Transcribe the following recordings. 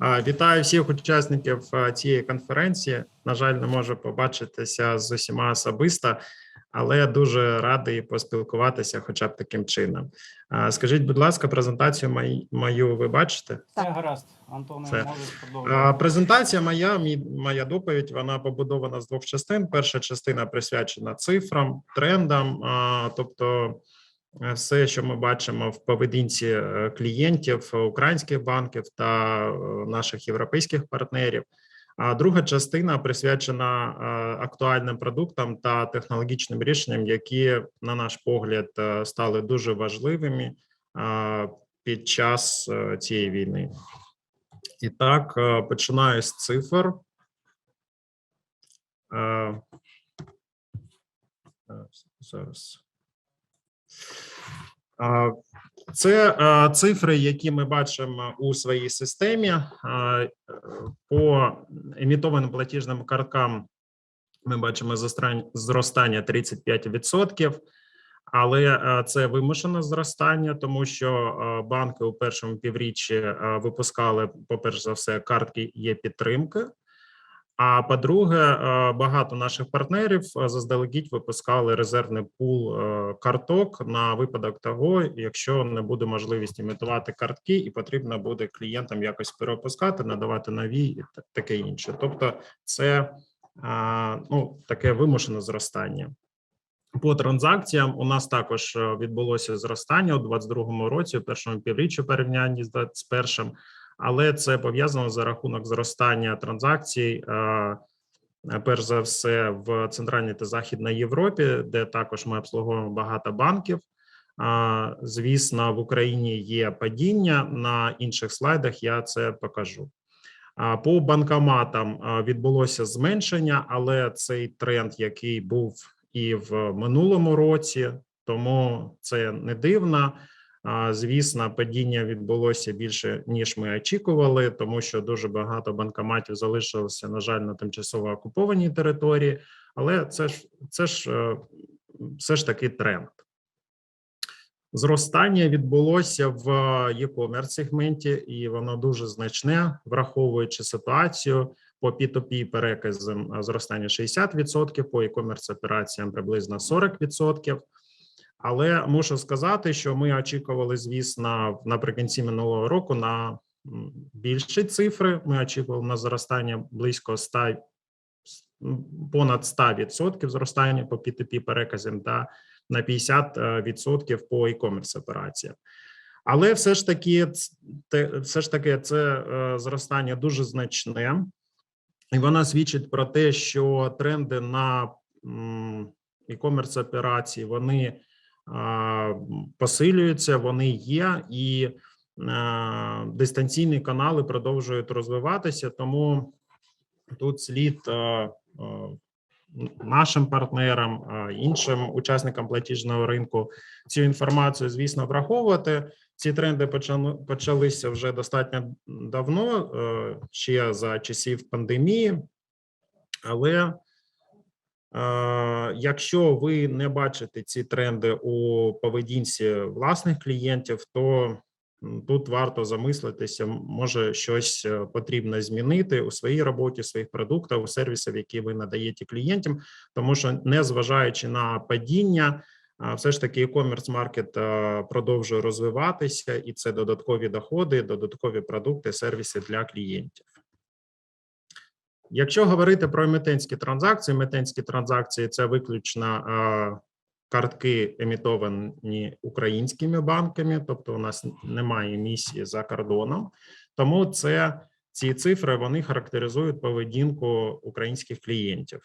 Вітаю всіх учасників цієї конференції. На жаль, не можу побачитися з усіма особисто, але дуже радий поспілкуватися, хоча б таким чином. Скажіть, будь ласка, презентацію мою ви бачите? Все гаразд, Антоне, можеш продовжувати. Презентація моя, моя доповідь, вона побудована з двох частин. Перша частина присвячена цифрам, трендам, тобто все, що ми бачимо в поведінці е, клієнтів е, українських банків та е, наших європейських партнерів. А друга частина присвячена е, актуальним продуктам та технологічним рішенням, які, на наш погляд, е, стали дуже важливими е, під час е, цієї війни. І так, е, починаю з цифр. Е, е, Зараз. Це цифри, які ми бачимо у своїй системі. По емітованим платіжним карткам ми бачимо зростання 35%. Але це вимушене зростання, тому що банки у першому півріччі випускали, по-перше за все, картки є підтримки. А по-друге, е, багато наших партнерів е, заздалегідь випускали резервний пул е, карток на випадок того, якщо не буде можливість імітувати картки, і потрібно буде клієнтам якось перепускати, надавати нові і таке інше. Тобто, це ну таке вимушене зростання. По транзакціям у нас також відбулося зростання у 2022 році, у першому півріччі порівнянні з 2021, але це пов'язано за рахунок зростання транзакцій, перш за все, в центральній та західній Європі, де також ми обслуговуємо багато банків. Звісно, в Україні є падіння. На інших слайдах я це покажу. По банкоматам відбулося зменшення, але цей тренд, який був і в минулому році, тому це не дивно. Звісно, падіння відбулося більше ніж ми очікували, тому що дуже багато банкоматів залишилося, на жаль, на тимчасово окупованій території, але це ж це ж е, все ж таки тренд. Зростання відбулося в e-commerce сегменті, і воно дуже значне, враховуючи ситуацію по P2P переказам зростання 60%, по e-commerce операціям приблизно 40%. Але мушу сказати, що ми очікували, звісно, наприкінці минулого року на більші цифри. Ми очікували на зростання близько 100, понад 100% зростання по P2P переказам та на 50% по e-commerce операціям. Але все ж таки, все ж таки, це е, зростання дуже значне, і вона свідчить про те, що тренди на e-commerce операції вони посилюються, вони є, і дистанційні канали продовжують розвиватися. Тому тут слід нашим партнерам, іншим учасникам платіжного ринку цю інформацію, звісно, враховувати. Ці тренди почали почалися вже достатньо давно, е, ще за часів пандемії, але Якщо ви не бачите ці тренди у поведінці власних клієнтів, то тут варто замислитися, може щось е, потрібно змінити у своїй роботі, своїх продуктах, у сервісах, які ви надаєте клієнтам, тому що незважаючи на падіння, все ж таки e-commerce маркет е, продовжує розвиватися, і це додаткові доходи, додаткові продукти, сервіси для клієнтів. Якщо говорити про емітентські транзакції, емітентські транзакції це виключно е, картки емітовані українськими банками, тобто у нас немає емісії за кордоном, тому це ці цифри вони характеризують поведінку українських клієнтів.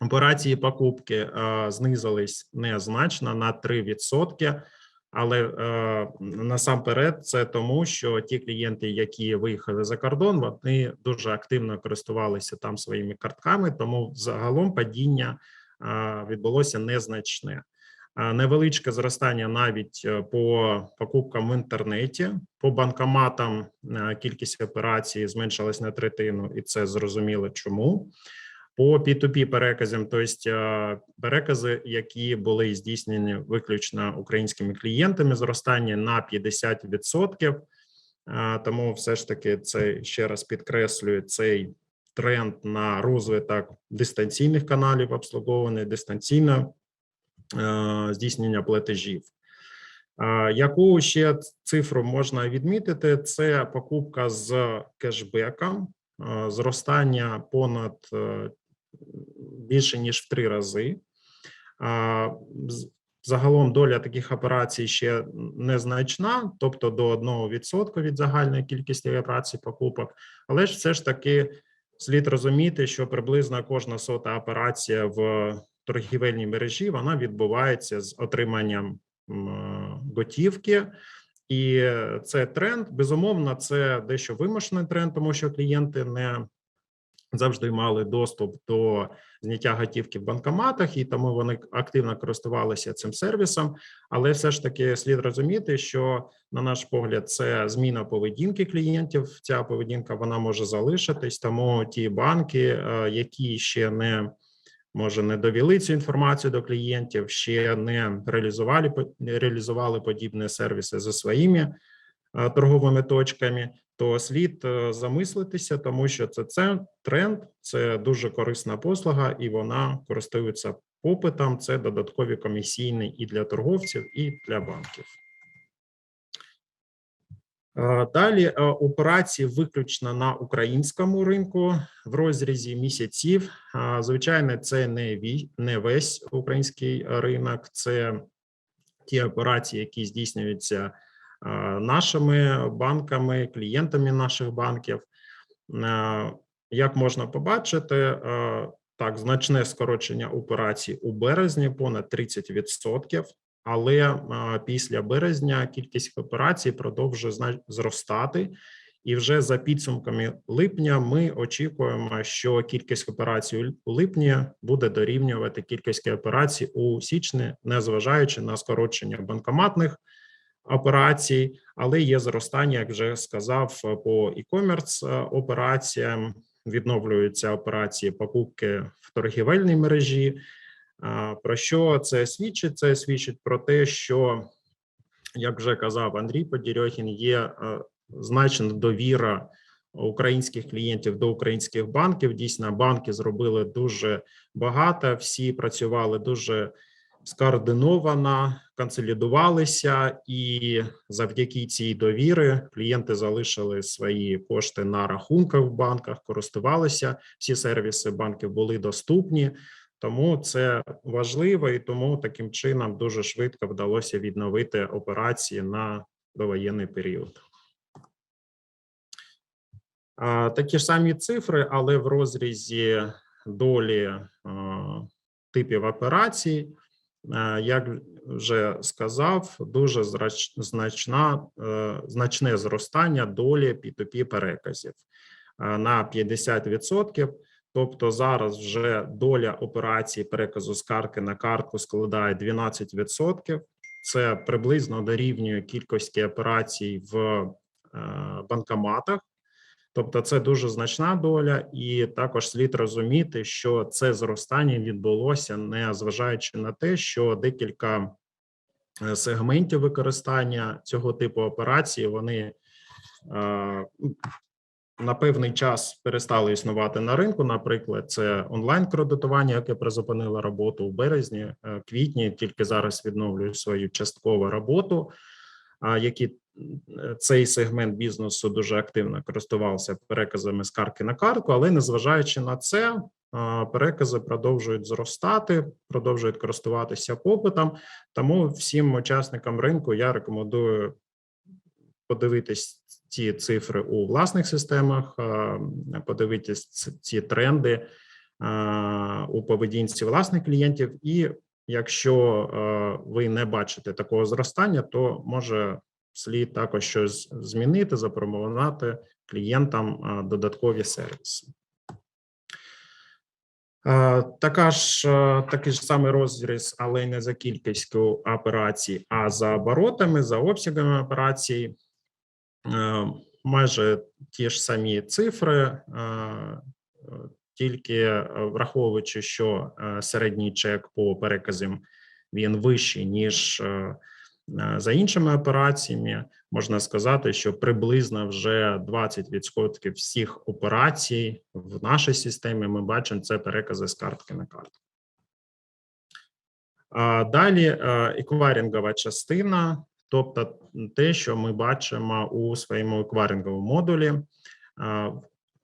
Операції покупки е, знизились незначно на 3%, але е, насамперед це тому, що ті клієнти, які виїхали за кордон, вони дуже активно користувалися там своїми картками, тому загалом падіння е, відбулося незначне. Е, Невеличке зростання навіть е, по покупкам в інтернеті, по банкоматам е, кількість операцій зменшилась на третину, і це зрозуміло чому. По P2P переказам, тобто перекази, які були здійснені виключно українськими клієнтами, зростання на 50%. Е, Тому все ж таки це ще раз підкреслює цей тренд на розвиток дистанційних каналів обслуговування, дистанційне здійснення платежів. Е, Яку ще цифру можна відмітити? Це покупка з кешбеком, зростання понад більше ніж в три рази. Загалом доля таких операцій ще незначна, тобто до 1% від загальної кількості операцій покупок, але ж все ж таки слід розуміти, що приблизно кожна сота операція в торгівельній мережі вона відбувається з отриманням е, готівки. І це тренд. Безумовно, це дещо вимушений тренд, тому що клієнти не завжди мали доступ до зняття готівки в банкоматах, і тому вони активно користувалися цим сервісом. Але все ж таки слід розуміти, що на наш погляд, це зміна поведінки клієнтів. Ця поведінка вона може залишитись. Тому ті банки, е, які ще не може не довели цю інформацію до клієнтів, ще не реалізували реалізували подібні сервіси за своїми е, торговими точками, то слід е, замислитися, тому що це, тренд, це дуже корисна послуга, і вона користується попитом. Це додаткові комісійні і для торговців, і для банків. Е, Далі е, операції виключно на українському ринку в розрізі місяців. Е, Звичайно, це не весь український ринок, це ті операції, які здійснюються е, нашими банками, клієнтами наших банків. Е, Як можна побачити, е, так значне скорочення операцій у березні понад 30%, але е, після березня кількість операцій продовжує зростати. І вже за підсумками липня ми очікуємо, що кількість операцій у липні буде дорівнювати кількості операцій у січні, незважаючи на скорочення банкоматних операцій, але є зростання, як вже сказав, по e-commerce е, операціям. Відновлюються операції покупки в торгівельній мережі. Про що це свідчить? Це свідчить про те, що, як вже казав Андрій Подірьохін, є е, значна довіра українських клієнтів до українських банків. Дійсно, банки зробили дуже багато, всі працювали дуже скоординовано, консолідувалися, і завдяки цій довіри клієнти залишили свої кошти на рахунках в банках, користувалися. Всі сервіси банків були доступні. Тому це важливо, і тому таким чином дуже швидко вдалося відновити операції на довоєнний період. Такі ж самі цифри, але в розрізі долі типів операцій, як вже сказав, дуже значна, е, значне зростання долі P2P переказів е, на 50%. Тобто зараз вже доля операцій переказу з картки на картку складає 12%. Це приблизно дорівнює кількості операцій в е, банкоматах. Тобто, це дуже значна доля, і також слід розуміти, що це зростання відбулося, не зважаючи на те, що декілька е, сегментів використання цього типу операції вони е, на певний час перестали існувати на ринку. Наприклад, це онлайн кредитування, яке призупинило роботу у березні, е, квітні, тільки зараз відновлює свою часткову роботу. Які е, цей сегмент бізнесу дуже активно користувався переказами з картки на картку, але незважаючи на це, перекази продовжують зростати, продовжують користуватися попитом. Тому всім учасникам ринку я рекомендую подивитись ці цифри у власних системах, подивитись ці тренди у поведінці власних клієнтів і Якщо е, ви не бачите такого зростання, то може слід також щось змінити, запропонувати клієнтам е, додаткові сервіси. Е, Така ж такий ж самий розріз, але не за кількістю операцій, а за оборотами, за обсягами операцій. Майже ті ж самі цифри, тільки е, враховуючи, що е, середній чек по переказам він вищий ніж е, за іншими операціями. можна сказати, що приблизно вже 20% всіх операцій в нашій системі ми бачимо це перекази з картки на картку. Далі еквайрингова частина, тобто те, що ми бачимо у своєму еквайринговому модулі е,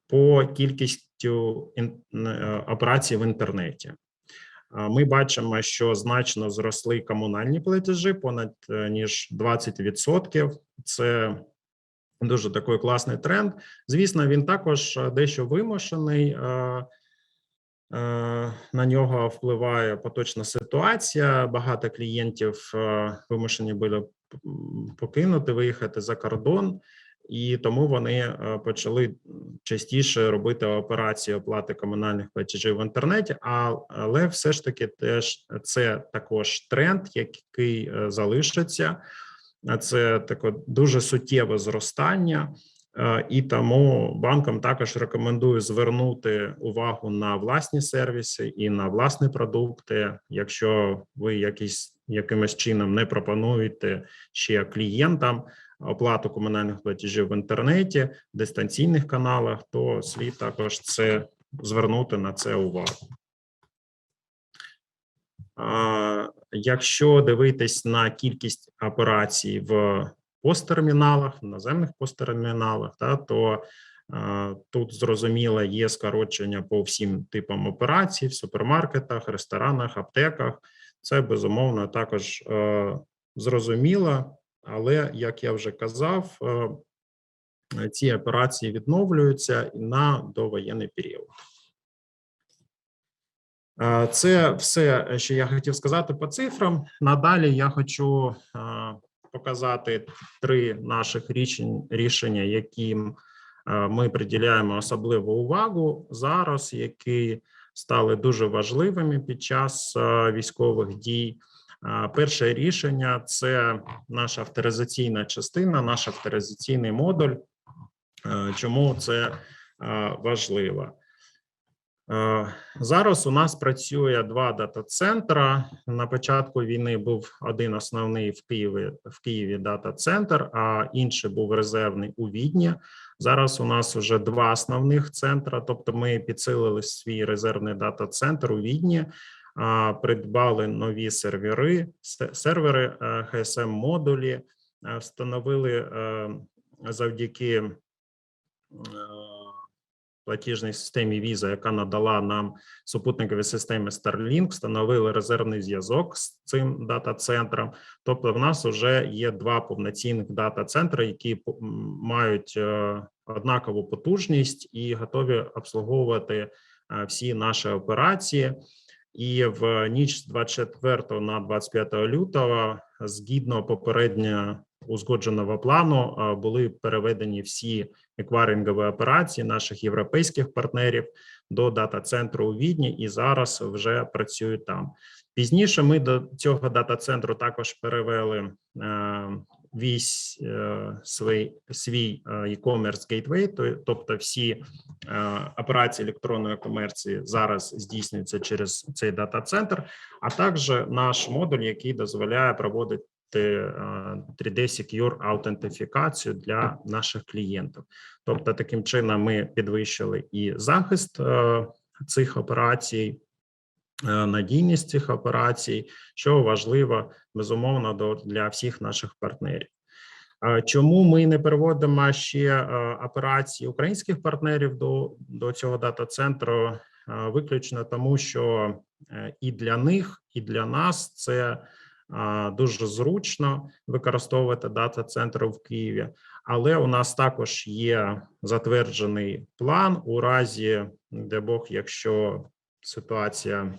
по кількістю е, операцій в інтернеті. Ми бачимо, що значно зросли комунальні платежі, понад е, ніж 20%. Це дуже такий класний тренд. Звісно, він також е, дещо вимушений. На нього впливає поточна ситуація. Багато клієнтів вимушені були покинути, виїхати за кордон, і тому вони е, почали частіше робити операції оплати комунальних платежів в інтернеті. Але все ж таки, теж це також тренд, який е, залишиться. Це таке дуже суттєве зростання. Е, І тому банкам також рекомендую звернути увагу на власні сервіси і на власні продукти. Якщо ви якісь якимось чином не пропонуєте ще клієнтам оплату комунальних платежів в інтернеті, дистанційних каналах, то слід також це звернути на це увагу. Якщо дивитись на кількість операцій в посттерміналах, в наземних посттерміналах, та, то тут зрозуміло є скорочення по всім типам операцій в супермаркетах, ресторанах, аптеках. Це безумовно також е, зрозуміло, але як я вже казав, е, ці операції відновлюються на довоєнний період. Е, Це все, що я хотів сказати по цифрам. Надалі я хочу е, показати три наших рішення, яким е, ми приділяємо особливу увагу зараз, які стали дуже важливими під час е, військових дій. Перше рішення це наша авторизаційна частина, наш авторизаційний модуль. Чому це важливо? Зараз у нас працює два дата-центра. На початку війни був один основний в Києві в Києві дата-центр, а інший був резервний у Відні. Зараз у нас вже два основних центра. Тобто, ми підсилили свій резервний дата-центр у Відні, придбали нові сервери, се- сервери ХСМ модулі, е, встановили е, завдяки е, платіжній системі Visa, яка надала нам супутникові системи Starlink, встановили резервний зв'язок з цим дата-центром. Тобто, в нас вже є два повноцінних дата-центри, які мають е, однакову потужність і готові обслуговувати е, всі наші операції. І в ніч з 24 на 25 лютого, згідно попередньо узгодженого плану, були переведені всі еквайрингові операції наших європейських партнерів до дата-центру у Відні, і зараз вже працюють там. Пізніше ми до цього дата-центру також перевели е, весь е, свій, свій е, e-commerce gateway, то- тобто всі е, операції електронної комерції зараз здійснюються через цей дата-центр, а також наш модуль, який дозволяє проводити е, 3D Secure аутентифікацію для наших клієнтів. Тобто, таким чином ми підвищили і захист цих операцій, надійність цих операцій, що важливо безумовно для всіх наших партнерів. Е, Чому ми не переводимо ще е, операції українських партнерів до, до цього дата-центру? Е, Виключно тому, що е, і для них, і для нас це е, дуже зручно використовувати дата-центри в Києві. Але у нас також є затверджений план у разі, де Бог, якщо ситуація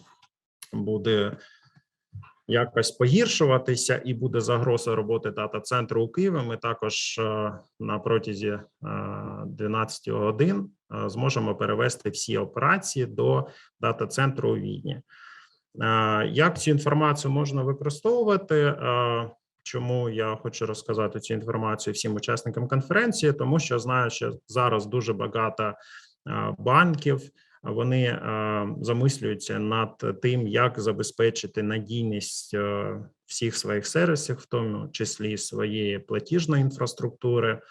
буде якось погіршуватися і буде загроза роботи дата-центру у Києві. Ми також е, на протязі е, 12 годин е, зможемо перевести всі операції до дата-центру у Відні. Е, Як цю інформацію можна використовувати? Е, Чому я хочу розказати цю інформацію всім учасникам конференції, тому що знаю, що зараз дуже багато е, банків вони е, замислюються над тим, як забезпечити надійність е, всіх своїх сервісів, в тому числі своєї платіжної інфраструктури.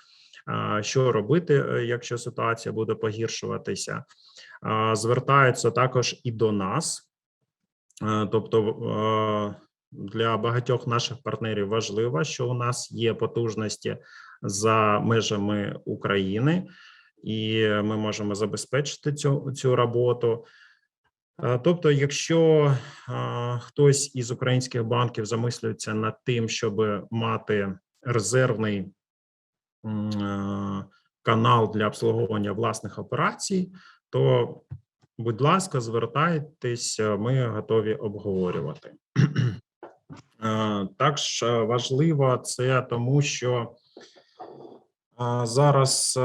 е, Що робити, якщо ситуація буде погіршуватися? Звертаються також і до нас, тобто для багатьох наших партнерів важливо, що у нас є потужності за межами України, і ми можемо забезпечити цю, цю роботу. Е, Тобто, якщо е, хтось із українських банків замислюється над тим, щоб мати резервний е, канал для обслуговування власних операцій, то, будь ласка, звертайтесь, ми готові обговорювати. Також важливо це тому, що зараз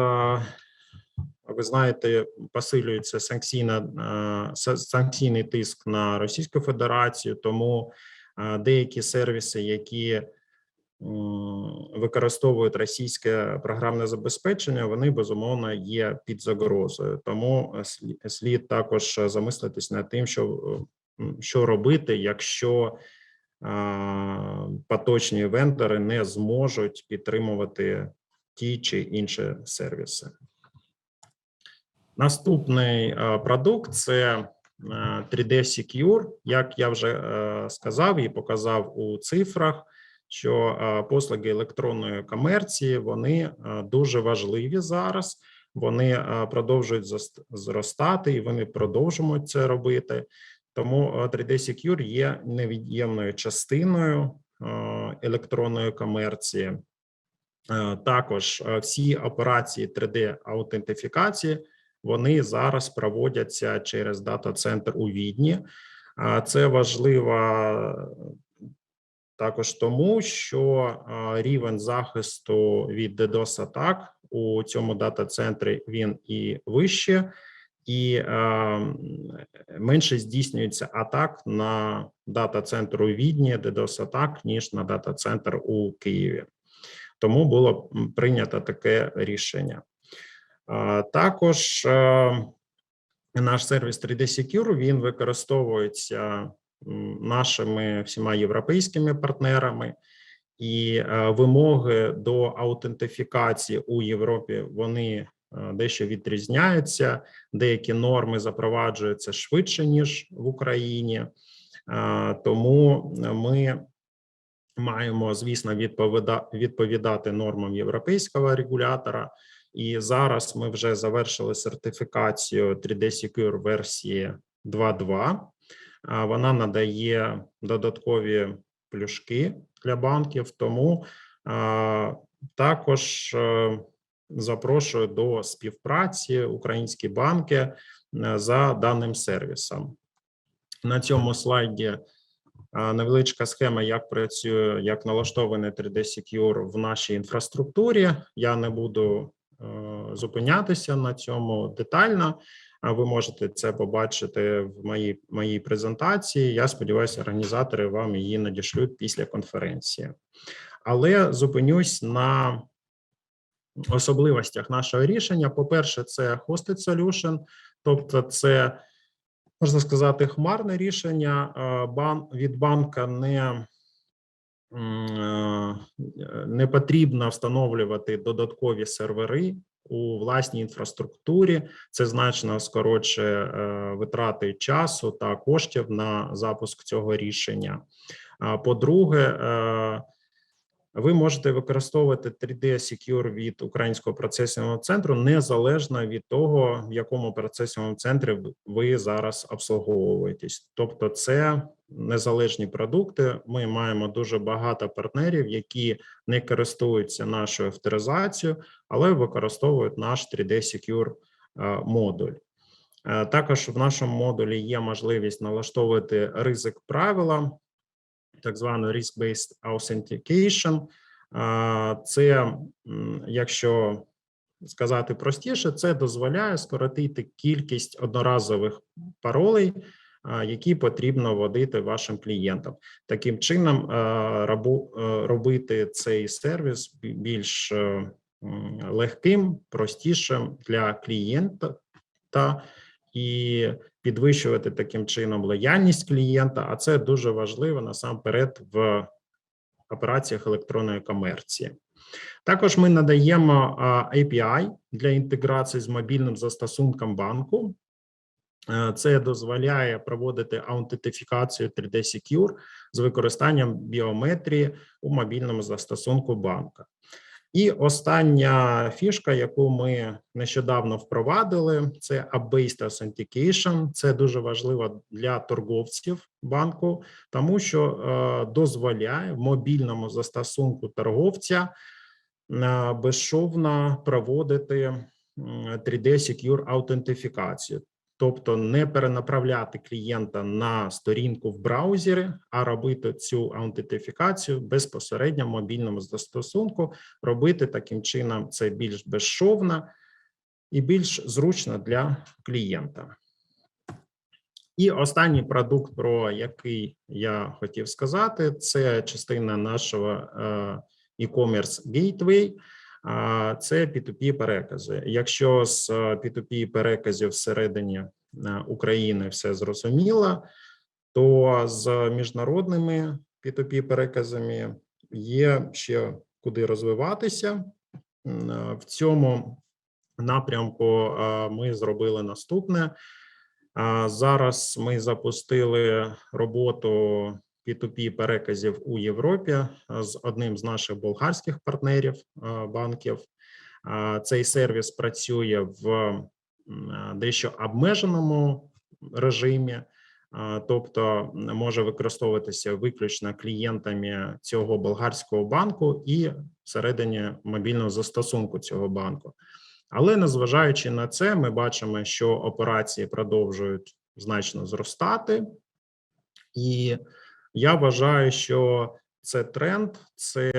ви знаєте, посилюється санкційна е, санкційний тиск на Російську Федерацію, тому е, деякі сервіси, які використовують російське програмне забезпечення, вони безумовно є під загрозою. Тому е, слід також замислитись над тим, що, що робити, якщо поточні вендори не зможуть підтримувати ті чи інші сервіси. Наступний е, продукт це е, 3D Secure. Як я вже е, сказав і показав у цифрах, що е, послуги електронної комерції вони е, дуже важливі зараз. Вони е, продовжують зростати, і вони продовжують це робити. Тому е, 3D Secure є невід'ємною частиною е, електронної комерції. Е, Також е, всі операції 3D аутентифікації вони зараз проводяться через дата-центр у Відні. А Це важливо також тому, що рівень захисту від DDoS атак у цьому дата-центрі він і вище, і менше здійснюється атак на дата-центр у Відні, DDoS атак, ніж на дата-центр у Києві. Тому було прийнято таке рішення. А, Також е, наш сервіс 3D Secure, він використовується нашими всіма європейськими партнерами, і е, вимоги до аутентифікації у Європі вони е, дещо відрізняються. Деякі норми запроваджуються швидше ніж в Україні, Е, тому ми маємо, звісно, відповіда- відповідати нормам європейського регулятора. І зараз ми вже завершили сертифікацію 3D Secure версії 2.2. А Вона надає додаткові плюшки для банків, тому також е, запрошую до співпраці українські банки е, за даним сервісом. На цьому слайді невеличка схема, як працює, як налаштований 3D Secure в нашій інфраструктурі. Я не буду е, зупинятися на цьому детально. Ви можете це побачити в моїй моїй презентації. Я сподіваюся, організатори вам її надішлють після конференції. Але зупинюсь на особливостях нашого рішення. По-перше, це Hosted Solution, тобто це можна сказати, хмарне рішення Е, від банка не е, не потрібно встановлювати додаткові сервери у власній інфраструктурі. Це значно скорочує е, витрати часу та коштів на запуск цього рішення. По-друге, е, ви можете використовувати 3D Secure від українського процесівного центру незалежно від того, в якому процесівному центрі ви- ви зараз обслуговуєтесь. Тобто, це незалежні продукти. Ми маємо дуже багато партнерів, які не користуються нашою авторизацією, але використовують наш 3D Secure е, модуль. Е, Також в нашому модулі є можливість налаштовувати ризик правила, так звану risk-based authentication. Це, якщо сказати простіше, це дозволяє скоротити кількість одноразових паролей, які потрібно вводити вашим клієнтам. Таким чином, е, робити цей сервіс більш е, легким, простішим для клієнта та і підвищувати таким чином лояльність клієнта. А це дуже важливо насамперед в операціях електронної комерції. Також ми надаємо API для інтеграції з мобільним застосунком банку. Це дозволяє проводити аутентифікацію 3D Secure з використанням біометрії у мобільному застосунку банка. І остання фішка, яку ми нещодавно впровадили, це App-Based Authentication. Це дуже важливо для торговців банку, тому що е, дозволяє мобільному застосунку торговця е, безшовно проводити 3D Secure аутентифікацію. Тобто не перенаправляти клієнта на сторінку в браузері, а робити цю аутентифікацію безпосередньо в мобільному застосунку, робити таким чином це більш безшовно і більш зручно для клієнта. І останній продукт, про який я хотів сказати, це частина нашого е, e-commerce Gateway. Це P2P перекази. Якщо з е, P2P переказів всередині е, України все зрозуміло, то з міжнародними P2P переказами є ще куди розвиватися. Е, В цьому напрямку е, ми зробили наступне. Зараз ми запустили роботу P2P переказів у Європі е, з одним з наших болгарських партнерів е, банків. Цей сервіс працює в е, дещо обмеженому режимі, тобто може використовуватися виключно клієнтами цього болгарського банку і всередині мобільного застосунку цього банку. Але незважаючи на це, ми бачимо, що операції продовжують значно зростати, і я вважаю, що це тренд, це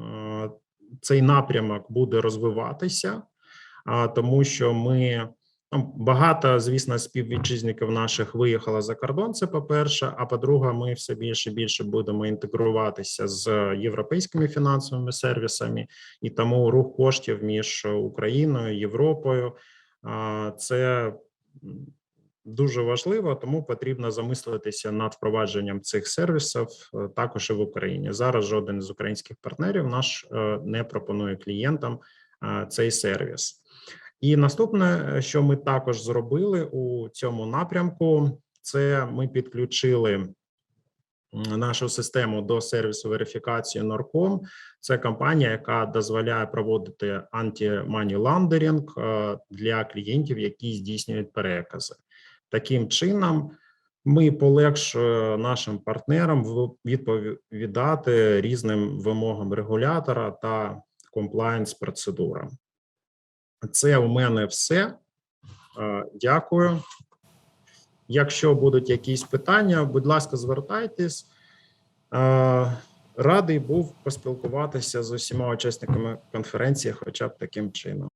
е, цей напрямок буде розвиватися, тому що ми ну, багато, звісно, співвітчизників наших виїхало за кордон. Це по-перше. А по-друге, ми все більше і більше будемо інтегруватися з європейськими фінансовими сервісами, і тому рух коштів між Україною Європою це дуже важливо, тому потрібно замислитися над впровадженням цих сервісів е, також і в Україні. Зараз жоден з українських партнерів наш е, не пропонує клієнтам е, цей сервіс. І наступне, що ми також зробили у цьому напрямку, це ми підключили нашу систему до сервісу верифікації Норком. Це компанія, яка дозволяє проводити анті-мані для клієнтів, які здійснюють перекази. Таким чином, ми полегшуємо нашим партнерам відповідати різним вимогам регулятора та комплаєнс процедурам. Це у мене все. Е, Дякую. Якщо будуть якісь питання, будь ласка, звертайтесь. Е, Радий був поспілкуватися з усіма учасниками конференції, хоча б таким чином.